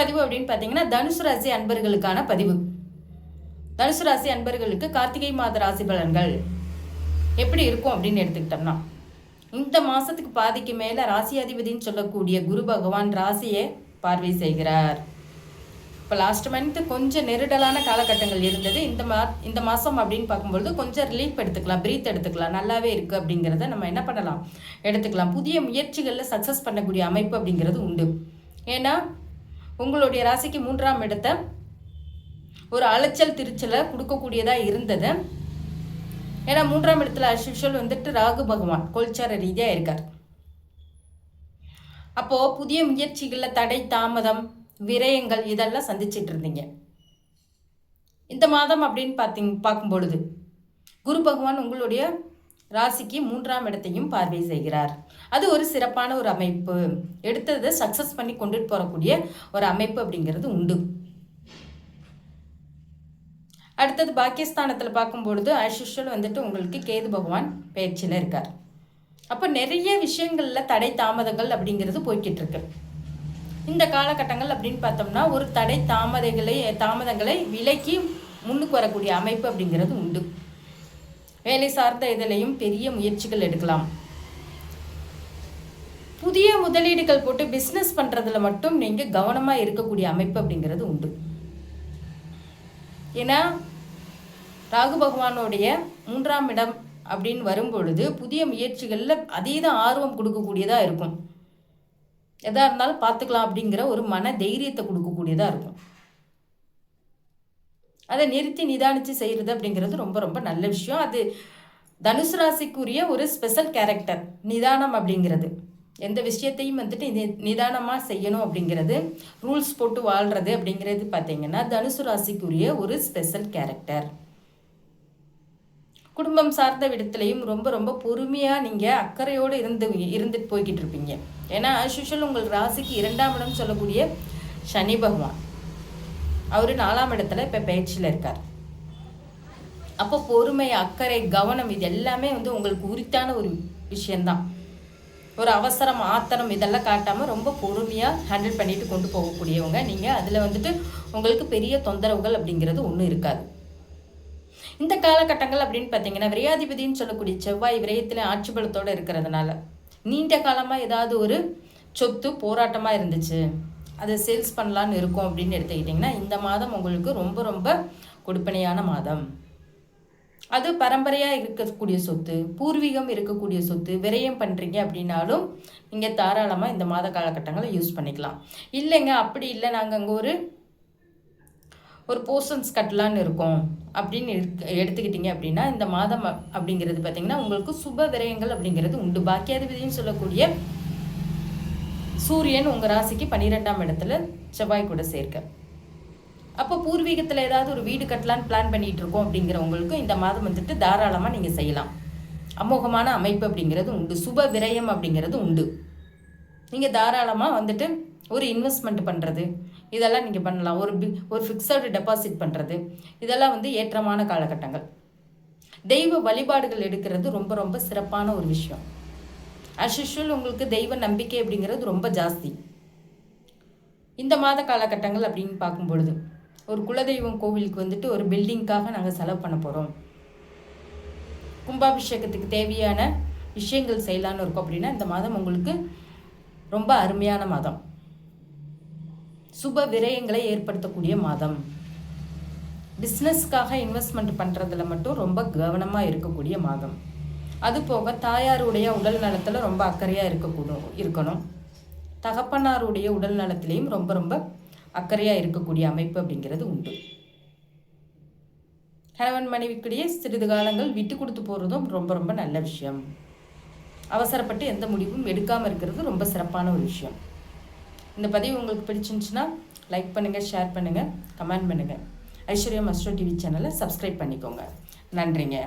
பதிவு அப்படின்னு பார்த்தீங்கன்னா தனுசு ராசி அன்பர்களுக்கான பதிவு. தனுசு ராசி அன்பர்களுக்கு கார்த்திகை மாத ராசி பலன்கள் எப்படி இருக்கும் அப்படின்னு எடுத்துக்கிட்டோம்னா இந்த மாதத்துக்கு பாதிக்கு மேலே ராசி அதிபதின்னு சொல்லக்கூடிய குரு பகவான் ராசியை பார்வை செய்கிறார். இப்போ லாஸ்ட் மந்த்து கொஞ்சம் நெருடலான காலகட்டங்கள் இருந்தது. இந்த மா இந்த மாதம் அப்படின்னு பார்க்கும்பொழுது கொஞ்சம் ரிலீஃப் எடுத்துக்கலாம் ப்ரீத் எடுத்துக்கலாம் நல்லாவே இருக்குது அப்படிங்கிறத நம்ம என்ன பண்ணலாம்? எடுத்துக்கலாம். புதிய முயற்சிகளில் சக்ஸஸ் பண்ணக்கூடிய அமைப்பு அப்படிங்கிறது உண்டு. ஏன்னா உங்களுடைய ராசிக்கு மூன்றாம் இடத்த ஒரு அலைச்சல் திருச்சலை கொடுக்கக்கூடியதாக இருந்தது. ஏன்னா மூன்றாம் இடத்துல அஸ்யூஷுவல் வந்துட்டு ராகு பகவான் கோல்சார ரீதியாக இருக்கார். அப்போது புதிய முயற்சிகளில் தடை தாமதம் விரயங்கள் இதெல்லாம் சந்திச்சிட்டு இருந்தீங்க. இந்த மாதம் அப்படின்னு பார்த்தீங்க பார்க்கும் பொழுது குரு பகவான் உங்களுடைய ராசிக்கு மூன்றாம் இடத்தையும் பார்வை செய்கிறார். அது ஒரு சிறப்பான ஒரு அமைப்பு. எடுத்ததை சக்ஸஸ் பண்ணி கொண்டுட்டு போகக்கூடிய ஒரு அமைப்பு அப்படிங்கிறது உண்டு. அடுத்தது பாக்கியஸ்தானத்தில் பார்க்கும்பொழுது ஆஷுஷுவல் வந்துட்டு உங்களுக்கு கேது பகவான் பயிற்சியில் இருக்கார். அப்போ நிறைய விஷயங்களில் தடை தாமதங்கள் அப்படிங்கிறது போய்கிட்டு இருக்கு. இந்த காலகட்டங்கள் அப்படின்னு பார்த்தோம்னா ஒரு தடை தாமதங்களை தாமதங்களை விலக்கி முன்னுக்கு வரக்கூடிய அமைப்பு அப்படிங்கிறது உண்டு. வேலை சார்ந்த இதிலையும் பெரிய முயற்சிகள் எடுக்கலாம். புதிய முதலீடுகள் போட்டு பிஸ்னஸ் பண்ணுறதுல மட்டும் நீங்கள் கவனமாக இருக்கக்கூடிய அமைப்பு அப்படிங்கிறது உண்டு. ஏன்னா ராகு பகவானுடைய மூன்றாம் இடம் அப்படின்னு வரும்பொழுது புதிய முயற்சிகளில் அதீத ஆர்வம் கொடுக்கக்கூடியதாக இருக்கும். எதாக இருந்தாலும் பார்த்துக்கலாம் அப்படிங்கிற ஒரு மன தைரியத்தை கொடுக்கக்கூடியதாக இருக்கும். அதை நிறுத்தி நிதானித்து செய்கிறது அப்படிங்கிறது ரொம்ப ரொம்ப நல்ல விஷயம். அது தனுசு ராசிக்குரிய ஒரு ஸ்பெஷல் கேரக்டர் நிதானம் அப்படிங்கிறது. எந்த விஷயத்தையும் வந்துட்டு நி நிதானமாக செய்யணும் அப்படிங்கிறது. ரூல்ஸ் போட்டு வாழ்கிறது அப்படிங்கிறது பார்த்தீங்கன்னா தனுசு ராசிக்குரிய ஒரு ஸ்பெஷல் கேரக்டர். குடும்பம் சார்ந்த விடத்துலையும் ரொம்ப ரொம்ப பொறுமையாக நீங்கள் அக்கறையோடு இருந்து இருந்துட்டு போய்கிட்டு இருப்பீங்க. ஏன்னா ஆஸ்யூஷுவல் உங்கள் ராசிக்கு இரண்டாம் இடம் சொல்லக்கூடிய சனி பகவான். அவர் நாலாம் இடத்துல இப்போ பேச்சில் இருக்கார். அப்போ பொறுமை அக்கறை கவனம் இது எல்லாமே வந்து உங்களுக்கு உரித்தான ஒரு விஷயந்தான் ஒரு அவசரம் ஆத்திரம் இதெல்லாம் காட்டாமல் ரொம்ப பொறுமையாக ஹேண்டில் பண்ணிட்டு கொண்டு போகக்கூடியவங்க நீங்கள் அதில் வந்துட்டு உங்களுக்கு பெரிய தொந்தரவுகள் அப்படிங்கிறது ஒன்றும் இருக்காது. இந்த காலகட்டங்கள் அப்படின்னு பார்த்தீங்கன்னா விரையாதிபதினு சொல்லக்கூடிய செவ்வாய் விரயத்தில் ஆட்சி பலத்தோடு இருக்கிறதுனால நீண்ட காலமாக ஏதாவது ஒரு சொத்து போராட்டமாக இருந்துச்சு. அதை சேல்ஸ் பண்ணலான்னு இருக்கும் அப்படின்னு எடுத்துக்கிட்டிங்கன்னா இந்த மாதம் உங்களுக்கு ரொம்ப ரொம்ப கொடுப்பனையான மாதம். அது பரம்பரையாக இருக்கக்கூடிய சொத்து பூர்வீகம் இருக்கக்கூடிய சொத்து விரயம் பண்ணுறீங்க அப்படின்னாலும் நீங்கள் தாராளமாக இந்த மாத காலகட்டங்களை யூஸ் பண்ணிக்கலாம். இல்லைங்க அப்படி இல்லை. நாங்கள் அங்கே ஒரு ஒரு போர்ஷன்ஸ் கட்டலான்னு இருக்கோம் அப்படின்னு எடுத்துக்கிட்டிங்க அப்படின்னா இந்த மாதம் அப்படிங்கிறது பார்த்திங்கன்னா உங்களுக்கு சுப விரயங்கள் அப்படிங்கிறது உண்டு. பாக்கியாதிபதினு சொல்லக்கூடிய சூரியன் உங்கள் ராசிக்கு பன்னிரெண்டாம் இடத்துல செவ்வாய் கூட சேர்க்க. அப்போ பூர்வீகத்தில் ஏதாவது ஒரு வீடு கட்டலான்னு பிளான் பண்ணிகிட்டு இருக்கோம் அப்படிங்கிறவங்களுக்கும் இந்த மாதம் வந்துட்டு தாராளமாக நீங்கள் செய்யலாம். அமோகமான அமைப்பு அப்படிங்கிறது உண்டு. சுப விரயம் அப்படிங்கிறது உண்டு. நீங்கள் தாராளமாக வந்துட்டு ஒரு இன்வெஸ்ட்மெண்ட் பண்ணுறது இதெல்லாம் நீங்கள் பண்ணலாம். ஒரு பி ஒரு ஃபிக்ஸடு டெபாசிட் பண்ணுறது இதெல்லாம் வந்து ஏற்றமான காலகட்டங்கள். தெய்வ வழிபாடுகள் எடுக்கிறது ரொம்ப ரொம்ப சிறப்பான ஒரு விஷயம். அஸ் யூஷுவல் உங்களுக்கு தெய்வ நம்பிக்கை அப்படிங்கிறது ரொம்ப ஜாஸ்தி. இந்த மாத காலகட்டங்கள் அப்படின்னு பார்க்கும் பொழுது ஒரு குலதெய்வம் கோவிலுக்கு வந்துட்டு ஒரு பில்டிங்க்காக நாங்கள் செலவு பண்ண போகிறோம் கும்பாபிஷேகத்துக்கு தேவையான விஷயங்கள் செய்யலான்னு இருக்கோம் அப்படின்னா இந்த மாதம் உங்களுக்கு ரொம்ப அருமையான மாதம். சுப விரயங்களை ஏற்படுத்தக்கூடிய மாதம். பிஸ்னஸ்க்காக இன்வெஸ்ட்மெண்ட் பண்ணுறதுல மட்டும் ரொம்ப கவனமாக இருக்கக்கூடிய மாதம். அது போக தாயாருடைய உடல் நலத்தில் ரொம்ப அக்கறையாக இருக்கக்கூடும் இருக்கணும். தகப்பனாருடைய உடல் நலத்திலையும் ரொம்ப ரொம்ப அக்கறையாக இருக்கக்கூடிய அமைப்பு அப்படிங்கிறது உண்டு. கணவன் மனைவிக்கிடையே சிறிது காலங்கள் விட்டு கொடுத்து போகிறதும் ரொம்ப ரொம்ப நல்ல விஷயம். அவசரப்பட்டு எந்த முடிவும் எடுக்காமல் இருக்கிறது ரொம்ப சிறப்பான ஒரு விஷயம். இந்த பதிவு உங்களுக்கு பிடிச்சிருந்துச்சுன்னா லைக் பண்ணுங்கள் ஷேர் பண்ணுங்கள் கமெண்ட் பண்ணுங்கள் ஐஸ்வர்யா மஸ்டோ டிவி சேனலை சப்ஸ்கிரைப் பண்ணிக்கோங்க. நன்றிங்க.